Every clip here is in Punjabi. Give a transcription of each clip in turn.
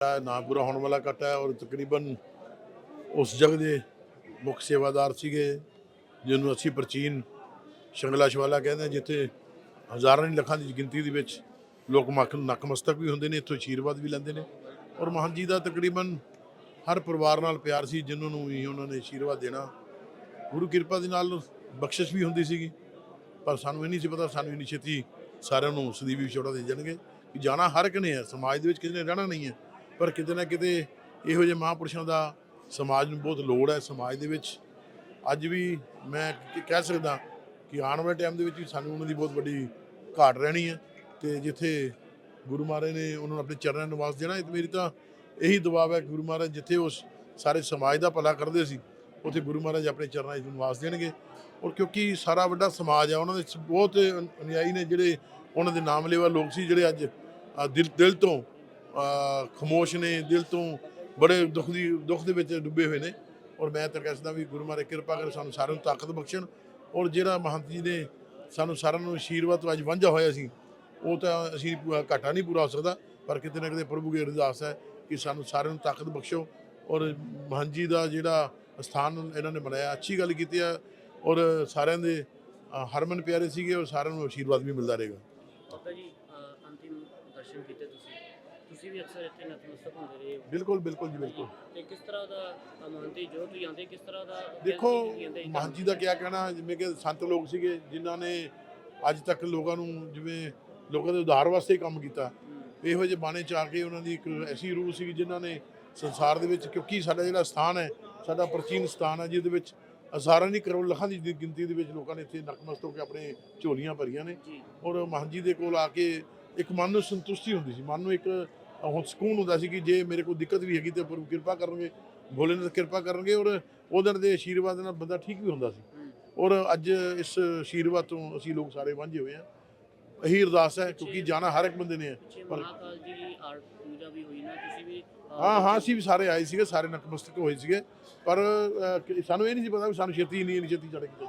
ਨਾ ਪੂਰਾ ਹੋਣ ਵਾਲਾ ਕੱਟ ਹੈ ਔਰ ਤਕਰੀਬਨ ਉਸ ਜਗ੍ਹਾ ਦੇ ਮੁੱਖ ਸੇਵਾਦਾਰ ਸੀਗੇ ਜਿਹਨੂੰ ਅਸੀਂ ਪ੍ਰਾਚੀਨ ਸ਼ੰਗਲਾ ਸ਼ਵਾਲਾ ਕਹਿੰਦੇ ਹਾਂ, ਜਿੱਥੇ ਹਜ਼ਾਰਾਂ ਨਹੀਂ ਲੱਖਾਂ ਦੀ ਗਿਣਤੀ ਦੇ ਵਿੱਚ ਲੋਕ ਮੱਖ ਨਕਮਸਤਕ ਵੀ ਹੁੰਦੇ ਨੇ ਇੱਥੋਂ ਆਸ਼ੀਰਵਾਦ ਵੀ ਲੈਂਦੇ ਨੇ ਔਰ ਮਹਾਨ ਜੀ ਦਾ ਤਕਰੀਬਨ ਹਰ ਪਰਿਵਾਰ ਨਾਲ ਪਿਆਰ ਸੀ ਜਿਨ੍ਹਾਂ ਨੂੰ ਵੀ ਉਹਨਾਂ ਨੇ ਆਸ਼ੀਰਵਾਦ ਦੇਣਾ ਗੁਰੂ ਕਿਰਪਾ ਦੇ ਨਾਲ ਬਖਸ਼ਿਸ਼ ਵੀ ਹੁੰਦੀ ਸੀਗੀ ਪਰ ਸਾਨੂੰ ਇਹ ਨਹੀਂ ਸੀ ਪਤਾ ਸਾਨੂੰ ਇੰਨੀ ਛੇਤੀ ਸਾਰਿਆਂ ਨੂੰ ਸਦੀਵੀ ਵਿਛੋੜਾ ਦੇ ਜਾਣਗੇ ਕਿ ਜਾਣਾ ਹਰ ਇੱਕ ਨੇ ਹੈ ਸਮਾਜ ਦੇ ਵਿੱਚ ਕਿਸੇ ਨੇ ਰਹਿਣਾ ਨਹੀਂ ਹੈ। ਪਰ ਕਿਤੇ ਨਾ ਕਿਤੇ ਇਹੋ ਜਿਹੇ ਮਹਾਂਪੁਰਸ਼ਾਂ ਦਾ ਸਮਾਜ ਨੂੰ ਬਹੁਤ ਲੋੜ ਹੈ ਸਮਾਜ ਦੇ ਵਿੱਚ। ਅੱਜ ਵੀ ਮੈਂ ਕਹਿ ਸਕਦਾ ਕਿ ਆਉਣ ਵਾਲੇ ਟਾਈਮ ਦੇ ਵਿੱਚ ਵੀ ਸਾਨੂੰ ਉਹਨਾਂ ਦੀ ਬਹੁਤ ਵੱਡੀ ਘਾਟ ਰਹਿਣੀ ਹੈ ਤੇ ਜਿੱਥੇ ਗੁਰੂ ਮਹਾਰਾਜ ਨੇ ਉਹਨਾਂ ਨੂੰ ਆਪਣੇ ਚਰਨਾਂ ਨੂੰ ਵਾਸ ਦੇਣਾ ਇਹ ਮੇਰੀ ਤਾਂ ਇਹੀ ਦੁਆ ਹੈ ਗੁਰੂ ਮਹਾਰਾਜ ਜਿੱਥੇ ਉਸ ਸਾਰੇ ਸਮਾਜ ਦਾ ਭਲਾ ਕਰਦੇ ਸੀ, ਉੱਥੇ ਗੁਰੂ ਮਹਾਰਾਜ ਆਪਣੇ ਚਰਨਾਂ 'ਚ ਨਿਵਾਸ ਦੇਣਗੇ। ਔਰ ਕਿਉਂਕਿ ਸਾਰਾ ਵੱਡਾ ਸਮਾਜ ਆ ਉਹਨਾਂ ਦੇ ਬਹੁਤ ਅਨੁਯਾਈ ਨੇ ਜਿਹੜੇ ਉਹਨਾਂ ਦੇ ਨਾਮ ਲੈਵਾ ਲੋਕ ਸੀ, ਜਿਹੜੇ ਅੱਜ ਦਿਲ ਦਿਲ ਤੋਂ ਖਮੋਸ਼ ਨੇ ਦਿਲ ਤੋਂ ਬੜੇ ਦੁੱਖ ਦੀ, ਦੁੱਖ ਦੇ ਵਿੱਚ ਡੁੱਬੇ ਹੋਏ ਨੇ। ਔਰ ਮੈਂ ਤਾਂ ਕਹਿੰਦਾ ਵੀ ਗੁਰੂ ਮਹਾਰਾਜ ਕਿਰਪਾ ਕਰੇ ਸਾਨੂੰ ਸਾਰਿਆਂ ਨੂੰ ਤਾਕਤ ਬਖਸ਼ਣ। ਔਰ ਜਿਹੜਾ ਮਹੰਤ ਜੀ ਨੇ ਸਾਨੂੰ ਸਾਰਿਆਂ ਨੂੰ ਆਸ਼ੀਰਵਾਦ ਤੋਂ ਅੱਜ ਵਾਂਝਾ ਹੋਇਆ ਸੀ, ਉਹ ਤਾਂ ਅਸੀਂ ਘਾਟਾ ਨਹੀਂ ਪੂਰਾ ਹੋ ਸਕਦਾ, ਪਰ ਕਿਤੇ ਨਾ ਕਿਤੇ ਪ੍ਰਭੂ ਦੀ ਅਰਦਾਸ ਹੈ ਕਿ ਸਾਨੂੰ ਸਾਰਿਆਂ ਨੂੰ ਤਾਕਤ ਬਖਸ਼ੋ। ਔਰ ਮਹੰਤ ਜੀ ਦਾ ਜਿਹੜਾ ਸਥਾਨ ਇਹਨਾਂ ਨੇ ਬਣਾਇਆ, ਅੱਛੀ ਗੱਲ ਕੀਤੀ ਆ। ਔਰ ਸਾਰਿਆਂ ਦੇ ਹਰਮਨ ਪਿਆਰੇ ਸੀਗੇ ਔਰ ਸਾਰਿਆਂ ਨੂੰ ਆਸ਼ੀਰਵਾਦ ਵੀ ਮਿਲਦਾ ਰਹੇਗਾ। ਜੀ ਅ, ਅੰਤਿਮ ਦਰਸ਼ਨ ਕੀਤੇ ਤੁਸੀਂ ਤੁਸੀਂ ਵੀ ਅਕਸਰ ਇੱਥੇ ਨਤਮਸਤਕ ਹੁੰਦੇ ਰਹੇ ਹੋ। ਬਿਲਕੁਲ ਬਿਲਕੁਲ ਜੀ ਬਿਲਕੁਲ। ਤੇ ਕਿਸ ਤਰ੍ਹਾਂ ਦਾ ਮਹੰਤੀ ਜੋ ਤੁਸੀਂ ਆਂਦੇ ਕਿਸ ਤਰ੍ਹਾਂ ਦਾ ਦੇਖੋ ਮਹੰਤ ਜੀ ਦਾ ਕੀ ਕਹਿਣਾ ਜਿਵੇਂ ਕਿ ਸੰਤ ਲੋਕ ਸੀਗੇ ਜਿਨ੍ਹਾਂ ਨੇ ਅੱਜ ਤੱਕ ਲੋਕਾਂ ਨੂੰ ਜਿਵੇਂ ਲੋਕਾਂ ਦੇ ਉਧਾਰ ਵਾਸਤੇ ਕੰਮ ਕੀਤਾ। ਇਹੋ ਜਿਹੇ ਬਾਣੇ ਚ ਆ ਕੇ ਉਹਨਾਂ ਦੀ ਇੱਕ ਐਸੀ ਰੂਹ ਸੀ ਜਿਨ੍ਹਾਂ ਨੇ ਸੰਸਾਰ ਦੇ ਵਿੱਚ ਕਿਉਂਕਿ ਸਾਡਾ ਜਿਹੜਾ ਸਥਾਨ ਹੈ ਸਾਡਾ ਪ੍ਰਾਚੀਨ ਸਥਾਨ ਹੈ ਜਿਹਦੇ ਵਿੱਚ ਹਜ਼ਾਰਾਂ ਨਹੀਂ ਕਰੋੜ ਲੱਖਾਂ ਦੀ ਗਿਣਤੀ ਦੇ ਵਿੱਚ ਲੋਕਾਂ ਨੇ ਇੱਥੇ ਨਕਮਸਤ ਹੋ ਕੇ ਆਪਣੇ ਝੋਲੀਆਂ ਭਰੀਆਂ ਨੇ। ਔਰ ਮਹੰਤ ਜੀ ਦੇ ਕੋਲ ਆ ਕੇ ਇੱਕ ਮਨ ਨੂੰ ਸੰਤੁਸ਼ਟੀ ਹੁੰਦੀ ਸੀ। ਮਨ ਨੂੰ ਇੱਕ ਹੁਣ ਸਕੂਨ ਹੁੰਦਾ ਸੀ ਕਿ ਜੇ ਮੇਰੇ ਕੋਲ ਦਿੱਕਤ ਵੀ ਹੈਗੀ ਤੇ ਪ੍ਰਭੂ ਕਿਰਪਾ ਕਰਨਗੇ ਭੋਲੇਨਾਥ ਕਿਰਪਾ ਕਰਨਗੇ ਔਰ ਉਹਦੇ ਦੇ ਆਸ਼ੀਰਵਾਦ ਨਾਲ ਬੰਦਾ ਠੀਕ ਵੀ ਹੁੰਦਾ ਸੀ। ਔਰ ਅੱਜ ਇਸ ਆਸ਼ੀਰਵਾਦ ਤੋਂ ਅਸੀਂ ਲੋਕ ਸਾਰੇ ਵਾਂਝੇ ਹੋਏ ਹਾਂ। ਇਹੀ ਅਰਦਾਸ ਹੈ ਕਿਉਂਕਿ ਜਾਣਾ ਹਰ ਇੱਕ ਬੰਦੇ ਨੇ। ਪਰ- ਮਹਾਕਾਲ ਜੀ ਦੀ ਆਰਟ ਪੂਜਾ ਵੀ ਹੋਈ ਨਾ ਤੁਸੀਂ ਵੀ ਅ, ਹਾਂ ਹਾਂ ਅਸੀਂ ਵੀ ਸਾਰੇ ਆਏ ਸੀਗੇ ਸਾਰੇ ਨਤਮਸਤਕ ਹੋਏ ਸੀਗੇ। ਪਰ ਸਾਨੂੰ ਇਹ ਨਹੀਂ ਸੀ ਪਤਾ ਵੀ ਸਾਨੂੰ ਛੇਤੀ ਨਹੀਂ ਛੇਤੀ ਚੜ੍ਹ ਕੇ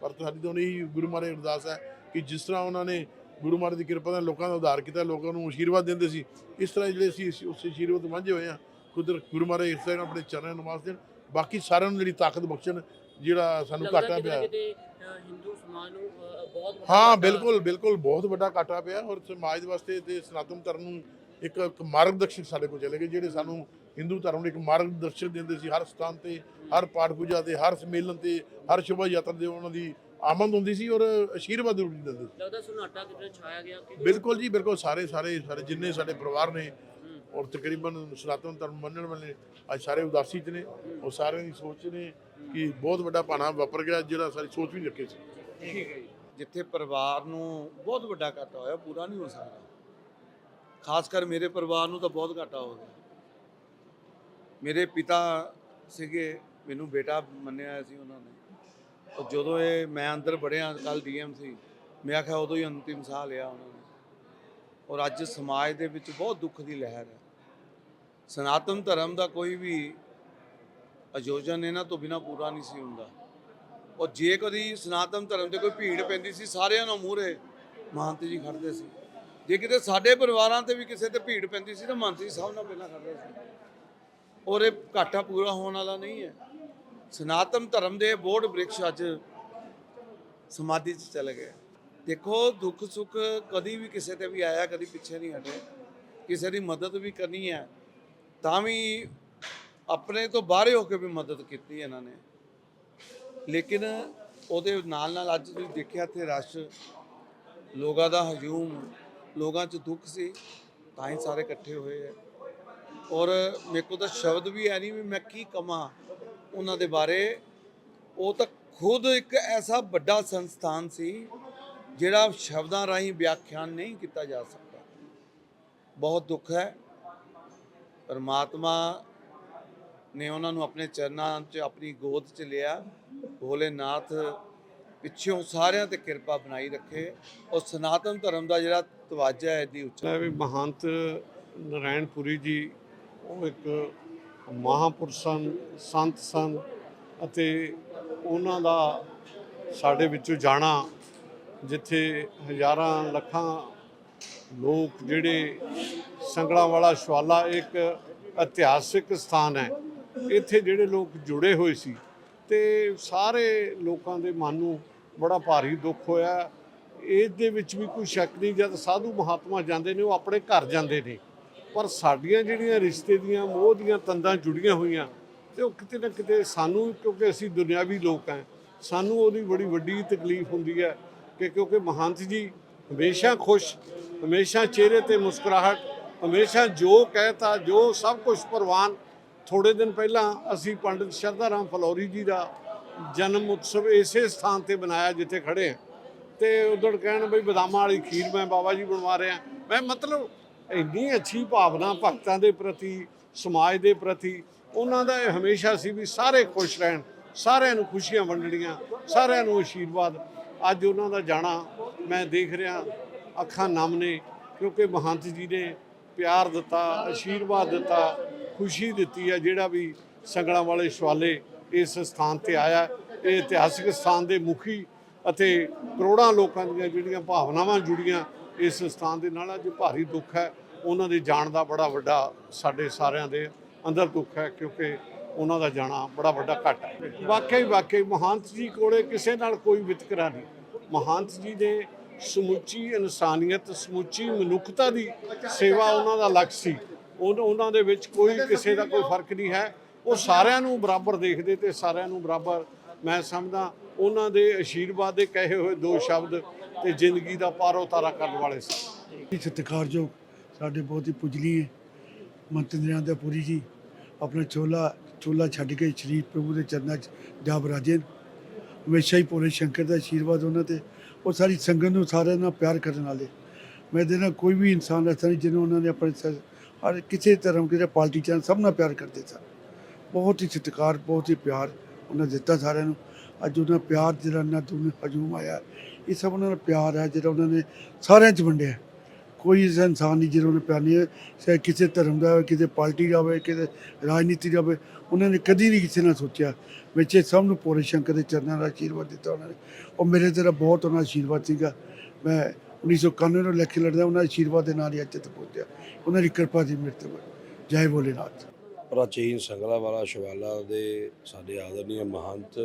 ਪਰ ਸਾਡੀ ਤਾਂ ਉਹਨੇ ਹੀ ਗੁਰੂ ਦੀ ਅਰਦਾਸ ਹੈ ਕਿ ਜਿਸ ਤਰ੍ਹਾਂ ਉਹਨਾਂ ਨੇ ਗੁਰੂ ਮਹਾਰਾਜ ਦੀ ਕਿਰਪਾ ਨਾਲ ਲੋਕਾਂ ਦਾ ਉਧਾਰ ਕੀਤਾ ਲੋਕਾਂ ਨੂੰ ਆਸ਼ੀਰਵਾਦ ਦਿੰਦੇ ਸੀ। ਇਸ ਤਰ੍ਹਾਂ ਜਿਹੜੇ ਅਸੀਂ ਉਸ ਆਸ਼ੀਰਵਾਦ ਵਾਂਝੇ ਹੋਏ ਆ ਕੁਦਰ ਗੁਰੂ ਮਹਾਰਾਜ ਇਸ ਤਰ੍ਹਾਂ ਆਪਣੇ ਚਰਨਾਂ ਨਿਵਾਸ ਦੇਣ। ਬਾਕੀ ਸਾਰਿਆਂ ਨੂੰ ਜਿਹੜੀ ਤਾਕਤ ਬਖਸ਼ਣ ਜਿਹੜਾ ਸਾਨੂੰ ਘਾਟਾ ਪਿਆ। ਹਿੰਦੂ ਸਮਾਜ ਨੂੰ ਬਹੁਤ ਹਾਂ ਬਿਲਕੁਲ ਬਿਲਕੁਲ ਬਹੁਤ ਵੱਡਾ ਘਾਟਾ ਪਿਆ ਔਰ ਸਮਾਜ ਦੇ ਵਾਸਤੇ ਤੇ ਸਨਾਤਨ ਧਰਮ ਨੂੰ ਇੱਕ ਇੱਕ ਮਾਰਗਦਰਸ਼ਕ ਸਾਡੇ ਕੋਲ ਚਲੇ ਗਏ ਜਿਹੜੇ ਸਾਨੂੰ ਹਿੰਦੂ ਧਰਮ ਨੂੰ ਇੱਕ ਮਾਰਗਦਰਸ਼ਕ ਦਿੰਦੇ ਸੀ। ਹਰ ਸਥਾਨ ਤੇ ਹਰ ਪਾਠ ਪੂਜਾ ਤੇ ਹਰ ਸੰਮੇਲਨ ਤੇ ਹਰ ਸ਼ੋਭਾ ਯਾਤਰਾ ਦੇ ਉਹਨਾਂ ਦੀ ਆਮਦ ਹੁੰਦੀ ਸੀ ਔਰ ਆਸ਼ੀਰਵਾਦ ਜ਼ਰੂਰ ਦਿੰਦੇ ਸੀ। ਲੱਗਦਾ ਸੁਨਾਟਾ ਕਿਤੇ ਛਾਇਆ ਗਿਆ ਕਿ ਬਿਲਕੁਲ ਜੀ ਬਿਲਕੁਲ ਸਾਰੇ ਸਾਰੇ ਸਾਰੇ ਜਿੰਨੇ ਸਾਡੇ ਪਰਿਵਾਰ ਨੇ ਔਰ ਤਕਰੀਬਨ ਸਨਾਤਨ ਧਰਮ ਮੰਨਣ ਵਾਲੇ ਅੱਜ ਸਾਰੇ ਉਦਾਸੀ ਚ ਨੇ ਉਹ ਸਾਰਿਆਂ ਦੀ ਸੋਚ ਨੇ ਕਿ ਬਹੁਤ ਵੱਡਾ ਭਾਣਾ ਵਾਪਰ ਗਿਆ ਜਿਹੜਾ ਸਾਰੀ ਸੋਚ ਵੀ ਨਹੀਂ ਰੱਖੇ ਸੀ। ਠੀਕ ਹੈ ਜੀ। ਜਿੱਥੇ ਪਰਿਵਾਰ ਨੂੰ ਬਹੁਤ ਵੱਡਾ ਘਾਟਾ ਹੋਇਆ ਪੂਰਾ ਨਹੀਂ ਹੋ ਸਕਦਾ। ਖਾਸ ਕਰ ਮੇਰੇ ਪਰਿਵਾਰ ਨੂੰ ਤਾਂ ਬਹੁਤ ਘਾਟਾ ਹੋ ਗਿਆ। ਮੇਰੇ ਪਿਤਾ ਸੀਗੇ ਮੈਨੂੰ ਬੇਟਾ ਮੰਨਿਆ ਹੋਇਆ ਸੀ ਉਹਨਾਂ ਨੇ। ਉਹ ਜਦੋਂ ਇਹ ਮੈਂ ਅੰਦਰ ਵੜਿਆ ਕੱਲ ਡੀਐਮ ਸੀ, ਮੈਂ ਆਖਿਆ ਉਦੋਂ ਹੀ ਅੰਤਿਮ ਸਾਹ ਲਿਆ ਉਹਨਾਂ ਨੇ। ਔਰ ਅੱਜ ਸਮਾਜ ਦੇ ਵਿੱਚ ਬਹੁਤ ਦੁੱਖ ਦੀ ਲਹਿਰ ਹੈ। ਸਨਾਤਨ ਧਰਮ ਦਾ ਕੋਈ ਵੀ ਆਯੋਜਨ ਇਹਨਾਂ ਤੋਂ ਬਿਨਾ ਪੂਰਾ ਨਹੀਂ ਸੀ ਹੁੰਦਾ। ਔਰ ਜੇ ਕਦੀ ਸਨਾਤਨ ਧਰਮ ਤੇ ਕੋਈ ਭੀੜ ਪੈਂਦੀ ਸੀ, ਸਾਰਿਆਂ ਨੂੰ ਮੂਹਰੇ ਮਹੰਤ ਜੀ ਖੜਦੇ ਸੀ। ਜੇ ਕਿਤੇ ਸਾਡੇ ਪਰਿਵਾਰਾਂ ਤੇ ਵੀ ਕਿਸੇ ਤੇ ਭੀੜ ਪੈਂਦੀ ਸੀ, ਤਾਂ ਮਹੰਤ ਜੀ ਸਭ ਨਾਲ ਪਹਿਲਾਂ ਖੜਦੇ ਸੀ। ਔਰ ਇਹ ਘਾਟਾ ਪੂਰਾ ਹੋਣ ਵਾਲਾ ਨਹੀਂ ਹੈ। ਸਨਾਤਨ ਧਰਮ ਦੇ ਬੋਰਡ ਬ੍ਰਿਕਸ਼ ਅੱਜ ਸਮਾਧੀ 'ਚ ਚਲੇ ਗਏ। ਦੇਖੋ, ਦੁੱਖ ਸੁੱਖ ਕਦੀ ਵੀ ਕਿਸੇ ਤੇ ਵੀ ਆਇਆ, ਕਦੀ ਪਿੱਛੇ ਨਹੀਂ ਹਟੇ ਕਿਸੇ ਦੀ ਮਦਦ ਵੀ ਕਰਨੀ ਹੈ, ਤਾਂ ਵੀ ਆਪਣੇ ਤੋਂ ਬਾਹਰੇ ਹੋ ਕੇ ਵੀ ਮਦਦ ਕੀਤੀ ਇਹਨਾਂ ਨੇ। ਲੇਕਿਨ ਉਹਦੇ ਨਾਲ ਨਾਲ ਅੱਜ ਤੁਸੀਂ ਦੇਖਿਆ ਇੱਥੇ ਰਸ਼, ਲੋਕਾਂ ਦਾ ਹਜੂਮ, ਲੋਕਾਂ 'ਚ ਦੁੱਖ ਸੀ, ਤਾਂ ਹੀ ਸਾਰੇ ਇਕੱਠੇ ਹੋਏ ਹੈ। ਔਰ ਮੇਰੇ ਕੋਲ ਤਾਂ ਸ਼ਬਦ ਵੀ ਹੈ ਨਹੀਂ ਵੀ ਮੈਂ ਕੀ ਕਮਾਂ। ਉਹਨਾਂ ਦੇ ਬਾਰੇ, ਉਹ ਤਾਂ ਖੁਦ ਇੱਕ ਐਸਾ ਵੱਡਾ ਸੰਸਥਾਨ ਸੀ ਜਿਹੜਾ ਸ਼ਬਦਾਂ ਰਾਹੀਂ ਵਿਆਖਿਆਨ ਨਹੀਂ ਕੀਤਾ ਜਾ ਸਕਦਾ। ਬਹੁਤ ਦੁੱਖ ਹੈ। ਪਰਮਾਤਮਾ ਨੇ ਉਹਨਾਂ ਨੂੰ ਆਪਣੇ ਚਰਨਾਂ 'ਚ, ਆਪਣੀ ਗੋਦ 'ਚ ਲਿਆ। ਭੋਲੇਨਾਥ ਪਿੱਛੋਂ ਸਾਰਿਆਂ ਤੇ ਕਿਰਪਾ ਬਣਾਈ ਰੱਖੇ। ਔਰ ਸਨਾਤਨ ਧਰਮ ਦਾ ਜਿਹੜਾ ਤਵਾਜਾ ਹੈ ਦੀ ਉੱਚਾ ਹੈ ਵੀ ਮਹੰਤ ਨਰਾਇਣਪੁਰੀ ਜੀ, ਉਹ ਇੱਕ ਮਹਾਂਪੁਰਸ਼ ਸਨ ਸੰਤ ਸਨ ਅਤੇ ਉਹਨਾਂ ਦਾ ਸਾਡੇ ਵਿੱਚੋਂ ਜਾਣਾ ਜਿੱਥੇ ਹਜ਼ਾਰਾਂ ਲੱਖਾਂ ਲੋਕ ਜਿਹੜੇ ਸੰਗਲਾਂ ਵਾਲਾ ਸ਼ਵਾਲਾ ਇੱਕ ਇਤਿਹਾਸਿਕ ਸਥਾਨ ਹੈ, ਇੱਥੇ ਜਿਹੜੇ ਲੋਕ ਜੁੜੇ ਹੋਏ ਸੀ ਤੇ ਸਾਰੇ ਲੋਕਾਂ ਦੇ ਮਨ ਨੂੰ ਬੜਾ ਭਾਰੀ ਦੁੱਖ ਹੋਇਆ। ਇਸ ਦੇ ਵਿੱਚ ਵੀ ਕੋਈ ਸ਼ੱਕ ਨਹੀਂ, ਜਦ ਸਾਧੂ ਮਹਾਤਮਾ ਜਾਂਦੇ ਨੇ, ਉਹ ਆਪਣੇ ਘਰ ਜਾਂਦੇ ਨੇ। ਪਰ ਸਾਡੀਆਂ ਜਿਹੜੀਆਂ ਰਿਸ਼ਤੇ ਦੀਆਂ ਮੋਹ ਦੀਆਂ ਤੰਦਾਂ ਜੁੜੀਆਂ ਹੋਈਆਂ ਤੇ ਉਹ ਕਿਤੇ ਨਾ ਕਿਤੇ ਸਾਨੂੰ, ਕਿਉਂਕਿ ਅਸੀਂ ਦੁਨਿਆਵੀ ਲੋਕ ਹਾਂ, ਸਾਨੂੰ ਉਹਦੀ ਬੜੀ ਵੱਡੀ ਤਕਲੀਫ ਹੁੰਦੀ ਹੈ ਕਿ ਕਿਉਂਕਿ ਮਹੰਤ ਜੀ ਹਮੇਸ਼ਾ ਖੁਸ਼, ਹਮੇਸ਼ਾ ਚਿਹਰੇ ਤੇ ਮੁਸਕਰਾਹਟ, ਹਮੇਸ਼ਾ ਜੋ ਕਹਿਤਾ, ਜੋ ਸਭ ਕੁਝ ਪ੍ਰਵਾਨ। ਥੋੜੇ ਦਿਨ ਪਹਿਲਾਂ ਅਸੀਂ ਪੰਡਿਤ ਸ਼ਰਧਾ ਰਾਮ ਫਲੋਰੀ ਜੀ ਦਾ ਜਨਮ ਉਤਸਵ ਇਸੇ ਸਥਾਨ ਤੇ ਮਨਾਇਆ ਜਿੱਥੇ ਖੜੇ ਹਾਂ। ਤੇ ਉਧਰ ਕਹਿਣ ਬਈ ਬਦਾਮਾਂ ਵਾਲੀ ਖੀਰ ਮੈਂ ਬਾਬਾ ਜੀ ਬਣਵਾ ਰਿਹਾ। ਮੈਂ ਮਤਲਬ ਇੰਨੀ ਅੱਛੀ ਭਾਵਨਾ ਭਗਤਾਂ ਦੇ ਪ੍ਰਤੀ, ਸਮਾਜ ਦੇ ਪ੍ਰਤੀ, ਉਹਨਾਂ ਦਾ ਇਹ ਹਮੇਸ਼ਾ ਸੀ ਵੀ ਸਾਰੇ ਖੁਸ਼ ਰਹਿਣ, ਸਾਰਿਆਂ ਨੂੰ ਖੁਸ਼ੀਆਂ ਵੰਡਣੀਆਂ, ਸਾਰਿਆਂ ਨੂੰ ਆਸ਼ੀਰਵਾਦ ਅੱਜ ਉਹਨਾਂ ਦਾ ਜਾਣਾ ਮੈਂ ਦੇਖ ਰਿਹਾ, ਅੱਖਾਂ ਨਮ ਨੇ ਕਿਉਂਕਿ ਮਹੰਤ ਜੀ ਨੇ ਪਿਆਰ ਦਿੱਤਾ ਆਸ਼ੀਰਵਾਦ ਦਿੱਤਾ, ਖੁਸ਼ੀ ਦਿੱਤੀ ਹੈ ਜਿਹੜਾ ਵੀ ਸੰਗਲਾਂ ਵਾਲੇ ਸ਼ਵਾਲੇ ਇਸ ਸਥਾਨ ਤੇ ਆਇਆ। ਇਹ ਇਤਿਹਾਸਿਕ ਸਥਾਨ ਦੇ ਮੁਖੀ ਅਤੇ ਕਰੋੜਾਂ ਲੋਕਾਂ ਦੀਆਂ ਜਿਹੜੀਆਂ ਭਾਵਨਾਵਾਂ ਜੁੜੀਆਂ ਇਸ ਸਥਾਨ ਦੇ ਨਾਲ ਅੱਜ ਭਾਰੀ ਦੁੱਖ ਹੈ, ਉਹਨਾਂ ਦੇ ਜਾਣ ਦਾ ਬੜਾ ਵੱਡਾ ਸਾਡੇ ਸਾਰਿਆਂ ਦੇ ਅੰਦਰ ਦੁੱਖ ਹੈ, ਕਿਉਂਕਿ ਉਹਨਾਂ ਦਾ ਜਾਣਾ ਬੜਾ ਵੱਡਾ ਘਾਟਾ ਹੈ। ਵਾਕਈ ਵਾਕਈ ਮਹੰਤ ਜੀ ਕੋਲੇ ਕਿਸੇ ਨਾਲ ਕੋਈ ਵਿਤਕਰਾ ਨਹੀਂ। ਮਹੰਤ ਜੀ ਨੇ ਸਮੁੱਚੀ ਇਨਸਾਨੀਅਤ, ਸਮੁੱਚੀ ਮਨੁੱਖਤਾ ਦੀ ਸੇਵਾ ਉਹਨਾਂ ਦਾ ਲਕਸ਼ ਸੀ। ਉਹ- ਉਹਨਾਂ ਦੇ ਵਿੱਚ ਕੋਈ ਕਿਸੇ ਦਾ ਕੋਈ ਫ਼ਰਕ ਨਹੀਂ ਹੈ। ਉਹ ਸਾਰਿਆਂ ਨੂੰ ਬਰਾਬਰ ਦੇਖਦੇ ਤੇ ਸਾਰਿਆਂ ਨੂੰ ਬਰਾਬਰ ਮੈਂ ਸਮਝਦਾ ਉਹਨਾਂ ਦੇ ਆਸ਼ੀਰਵਾਦ ਦੇ ਕਹੇ ਹੋਏ ਦੋ ਸ਼ਬਦ ਤੇ ਜ਼ਿੰਦਗੀ ਦਾ ਪਾਰੋ ਤਾਰਾ ਕਰਨ ਵਾਲੇ ਸੀ। ਸਤਿਕਾਰਯੋਗ ਸਾਡੇ ਬਹੁਤ ਹੀ ਪੁਜਲੀ ਮੰਤਰੀਆਂ ਦਾ ਪੁਰੀ ਜੀ, ਆਪਣਾ ਚੋਲਾ ਚੋਲਾ ਛੱਡ ਕੇ ਸ਼੍ਰੀ ਪ੍ਰਭੂ ਦੇ ਚਰਨਾਂ 'ਚ ਜਾ ਬਰਾਜੇ ਨੇ। ਹਮੇਸ਼ਾ ਹੀ ਭੋਲੇ ਸ਼ੰਕਰ ਦਾ ਆਸ਼ੀਰਵਾਦ ਉਹਨਾਂ ਤੇ, ਉਹ ਸਾਰੀ ਸੰਗਤ ਨੂੰ ਸਾਰਿਆਂ ਨਾਲ ਪਿਆਰ ਕਰਨ ਵਾਲੇ। ਮੈਂ ਦੇ ਨਾਲ ਕੋਈ ਵੀ ਇਨਸਾਨ ਐਸਾ ਨਹੀਂ ਜਿਹਨੂੰ ਉਹਨਾਂ ਨੇ ਆਪਣੇ ਹਰ ਕਿਸੇ ਧਰਮ, ਕਿਸੇ ਪਾਰਟੀ ਚ ਸਭ ਨਾਲ ਪਿਆਰ ਕਰਦੇ ਸਨ। ਬਹੁਤ ਹੀ ਸਤਿਕਾਰ, ਬਹੁਤ ਹੀ ਪਿਆਰ। ਉਹਨਾਂ ਦਿੱਤਾ ਸਾਰਿਆਂ ਨੂੰ। ਅੱਜ ਉਹਨਾਂ ਪਿਆਰ ਜਿਹੜਾ ਨਾ ਤੁਹਾਨੂੰ ਹਜੂਮ ਆਇਆ। ਇਹ ਸਭ ਉਹਨਾਂ ਦਾ ਪਿਆਰ ਹੈ ਜਿਹੜਾ ਉਹਨਾਂ ਨੇ ਸਾਰਿਆਂ 'ਚ ਵੰਡਿਆ। ਕੋਈ ਐਸਾ ਇਨਸਾਨ ਨਹੀਂ ਜਿਹੜਾ ਉਹਨੇ ਪਿਆਰ ਨਹੀਂ ਚਾਹੇ ਕਿਸੇ ਧਰਮ ਦਾ ਹੋਵੇ, ਕਿਸੇ ਪਾਰਟੀ ਦਾ ਹੋਵੇ, ਕਿਸੇ ਰਾਜਨੀਤੀ ਦਾ ਹੋਵੇ, ਉਹਨਾਂ ਨੇ ਕਦੀ ਨਹੀਂ ਕਿਸੇ ਨਾਲ ਸੋਚਿਆ। ਵਿੱਚ ਇਹ ਸਭ ਨੂੰ ਪੂਰੇ ਸ਼ੰਕਰ ਦੇ ਚਰਨਾਂ ਦਾ ਆਸ਼ੀਰਵਾਦ ਦਿੱਤਾ ਉਹਨਾਂ ਨੇ। ਉਹ ਮੇਰੇ ਤੇਰਾ ਬਹੁਤ ਉਹਨਾਂ ਦਾ ਆਸ਼ੀਰਵਾਦ ਸੀਗਾ। ਮੈਂ 1991 ਨੂੰ ਲੈ ਕੇ ਲੜਦਾ, ਉਹਨਾਂ ਦੇ ਆਸ਼ੀਰਵਾਦ ਦੇ ਨਾਲ ਹੀ ਅੱਜ ਤੱਕ ਪਹੁੰਚਿਆ। ਉਹਨਾਂ ਦੀ ਕਿਰਪਾ ਦੀ ਮਿਰਤ ਜੈ ਭੋਲੇਨਾਥ। ਪ੍ਰਾਚੀਨ ਸੰਗਲਾ ਵਾਲਾ ਸ਼ਿਵਾਲਾ ਦੇ ਸਾਡੇ ਆਦਰਨੀय ਮਹੰਤ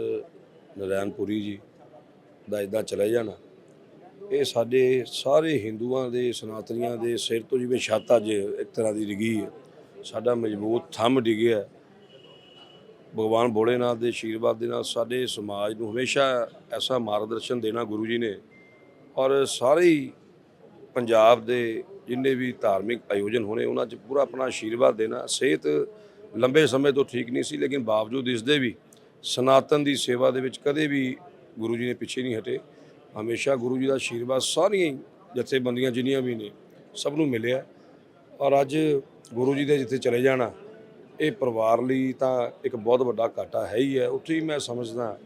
ਨਰੈਣਪੁਰੀ ਜੀ ਦਾ ਇਦਾਂ ਚਲੇ ਜਾਣਾ। ਇਹ ਸਾਡੇ ਸਾਰੇ ਹਿੰਦੂਆਂ ਦੇ, ਸਨਾਤਨੀਆਂ ਦੇ ਸਿਰ ਤੋਂ ਜਿਵੇਂ ਛੱਤ ਅੱਜ ਇੱਕ ਤਰ੍ਹਾਂ ਦੀ ਡਿੱਗੀ ਹੈ। ਸਾਡਾ ਮਜ਼ਬੂਤ ਥੰਮ ਡਿੱਗਿਆ ਭਗਵਾਨ ਭੋਲੇਨਾਥ ਦੇ ਆਸ਼ੀਰਵਾਦ ਦੇ ਨਾਲ ਸਾਡੇ ਸਮਾਜ ਨੂੰ ਹਮੇਸ਼ਾ ਐਸਾ ਮਾਰਗਦਰਸ਼ਨ ਦੇਣਾ ਗੁਰੂ ਜੀ ਨੇ। ਔਰ ਸਾਰੇ ਪੰਜਾਬ ਦੇ ਜਿੰਨੇ ਵੀ ਧਾਰਮਿਕ ਆਯੋਜਨ ਹੋਣੇ, ਉਹਨਾਂ 'ਚ ਪੂਰਾ ਆਪਣਾ ਆਸ਼ੀਰਵਾਦ ਦੇਣਾ, ਸਿਹਤ ਲੰਬੇ ਸਮੇਂ ਤੋਂ ਠੀਕ ਨਹੀਂ ਸੀ, ਲੇਕਿਨ ਬਾਵਜੂਦ ਇਸ ਦੇ ਵੀ ਸਨਾਤਨ ਦੀ ਸੇਵਾ ਦੇ ਵਿੱਚ ਕਦੇ ਵੀ ਗੁਰੂ ਜੀ ਨੇ ਪਿੱਛੇ ਨਹੀਂ ਹਟੇ। ਹਮੇਸ਼ਾ ਗੁਰੂ ਜੀ ਦਾ ਆਸ਼ੀਰਵਾਦ ਸਾਰੀਆਂ ਹੀ ਜਥੇਬੰਦੀਆਂ ਜਿੰਨੀਆਂ ਵੀ ਨੇ, ਸਭ ਨੂੰ ਮਿਲਿਆ। ਔਰ ਅੱਜ ਗੁਰੂ ਜੀ ਦੇ ਜਿੱਥੇ ਚਲੇ ਜਾਣਾ, ਇਹ ਪਰਿਵਾਰ ਲਈ ਤਾਂ ਇੱਕ ਬਹੁਤ ਵੱਡਾ ਘਾਟਾ ਹੈ ਹੀ ਹੈ। ਉੱਥੇ ਹੀ ਮੈਂ ਸਮਝਦਾ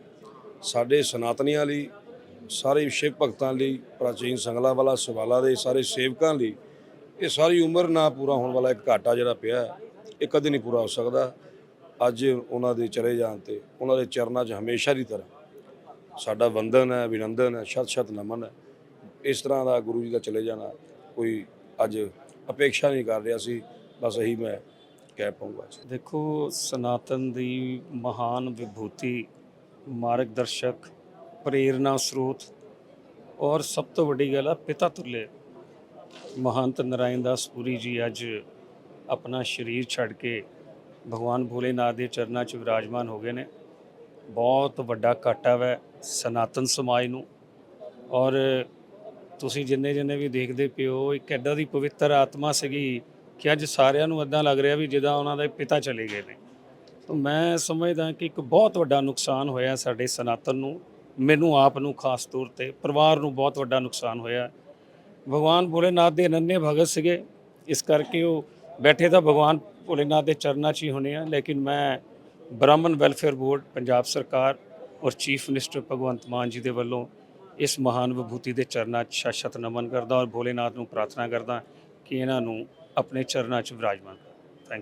ਸਾਡੇ ਸਨਾਤਨੀਆਂ ਲਈ, ਸਾਰੇ ਸ਼ਿਵ ਭਗਤਾਂ ਲਈ, ਪ੍ਰਾਚੀਨ ਸੰਗਲਾ ਵਾਲਾ ਸਵਾਲਾ ਦੇ ਸਾਰੇ ਸੇਵਕਾਂ ਲਈ, ਇਹ ਸਾਰੀ ਉਮਰ ਨਾ ਪੂਰਾ ਹੋਣ ਵਾਲਾ ਇੱਕ ਘਾਟਾ ਜਿਹੜਾ ਪਿਆ ਇਹ ਕਦੇ ਨਹੀਂ ਪੂਰਾ ਹੋ ਸਕਦਾ। ਅੱਜ ਉਹਨਾਂ ਦੇ ਚਲੇ ਜਾਣ ਤੇ ਉਹਨਾਂ ਦੇ ਚਰਨਾਂ 'ਚ ਹਮੇਸ਼ਾ ਦੀ ਤਰ੍ਹਾਂ ਸਾਡਾ ਵੰਦਨ ਹੈ, ਅਭਿਨੰਦਨ ਹੈ ਸ਼ਤ ਸ਼ਤ ਨਮਨ ਹੈ। ਇਸ ਤਰ੍ਹਾਂ ਦਾ ਗੁਰੂ ਜੀ ਦਾ ਚਲੇ ਜਾਣਾ ਕੋਈ ਅੱਜ ਅਪੇਖਿਆ ਨਹੀਂ ਕਰ ਰਿਹਾ ਸੀ। ਬਸ ਇਹੀ ਮੈਂ ਕਹਿ ਪਾਉਂਗਾ। ਦੇਖੋ, ਸਨਾਤਨ ਦੀ ਮਹਾਨ ਵਿਭੂਤੀ, ਮਾਰਗਦਰਸ਼ਕ ਪ੍ਰੇਰਣਾ ਸਰੋਤ ਔਰ ਸਭ ਤੋਂ ਵੱਡੀ ਗੱਲ ਆ, ਪਿਤਾ ਤੁਲੇ। ਮਹੰਤ ਨਰਾਇਣ ਦਾਸ ਪੁਰੀ ਜੀ ਅੱਜ ਆਪਣਾ ਸਰੀਰ ਛੱਡ ਕੇ ਭਗਵਾਨ ਭੋਲੇਨਾਥ ਦੇ ਚਰਨਾਂ 'ਚ ਵਿਰਾਜਮਾਨ ਹੋ ਗਏ ਨੇ। ਬਹੁਤ ਵੱਡਾ ਘਾਟਾ ਹੈ ਸਨਾਤਨ ਸਮਾਜ ਨੂੰ। ਔਰ ਤੁਸੀਂ ਜਿੰਨੇ ਜਿੰਨੇ ਵੀ ਦੇਖਦੇ ਪਿਓ ਇੱਕ ਐਡਾ ਦੀ ਪਵਿੱਤਰ ਆਤਮਾ ਸੀਗੀ ਕਿ ਅੱਜ ਸਾਰਿਆਂ ਨੂੰ ਇਦਾਂ ਲੱਗ ਰਿਹਾ ਵੀ ਜਿੱਦਾਂ ਉਹਨਾਂ ਦੇ ਪਿਤਾ ਚਲੇ ਗਏ ਨੇ। ਤਾਂ ਮੈਂ ਸਮਝਦਾ ਕਿ ਇੱਕ ਬਹੁਤ ਵੱਡਾ ਨੁਕਸਾਨ ਹੋਇਆ ਸਾਡੇ ਸਨਾਤਨ ਨੂੰ, ਮੈਨੂੰ ਆਪ ਨੂੰ ਖਾਸ ਤੌਰ ਤੇ, ਪਰਿਵਾਰ ਨੂੰ ਬਹੁਤ ਵੱਡਾ ਨੁਕਸਾਨ ਹੋਇਆ। ਭਗਵਾਨ ਭੋਲੇਨਾਥ ਦੇ ਅਨੰਨੇ ਭਗਤ ਸੀਗੇ। ਇਸ ਕਰਕੇ ਉਹ ਬੈਠੇ ਤਾਂ ਭਗਵਾਨ ਭੋਲੇਨਾਥ ਦੇ ਚਰਨਾਂ 'ਚ ਹੀ ਹੋਣੇ ਆ, ਲੇਕਿਨ ਮੈਂ ਬ੍ਰਾਹਮਣ ਵੈਲਫੇਅਰ ਬੋਰਡ, ਪੰਜਾਬ ਸਰਕਾਰ ਔਰ ਚੀਫ ਮਿਨਿਸਟਰ ਭਗਵੰਤ ਮਾਨ ਜੀ ਦੇ ਵੱਲੋਂ ਇਸ ਮਹਾਨ ਵਿਭੂਤੀ ਦੇ ਚਰਨਾਂ 'ਚ ਸ਼ਸ਼ਤ ਨਮਨ ਕਰਦਾ ਔਰ ਭੋਲੇਨਾਥ ਨੂੰ ਪ੍ਰਾਰਥਨਾ ਕਰਦਾ ਕਿ ਇਹਨਾਂ ਨੂੰ ਆਪਣੇ ਚਰਨਾਂ 'ਚ ਵਿਰਾਜਮਾਨ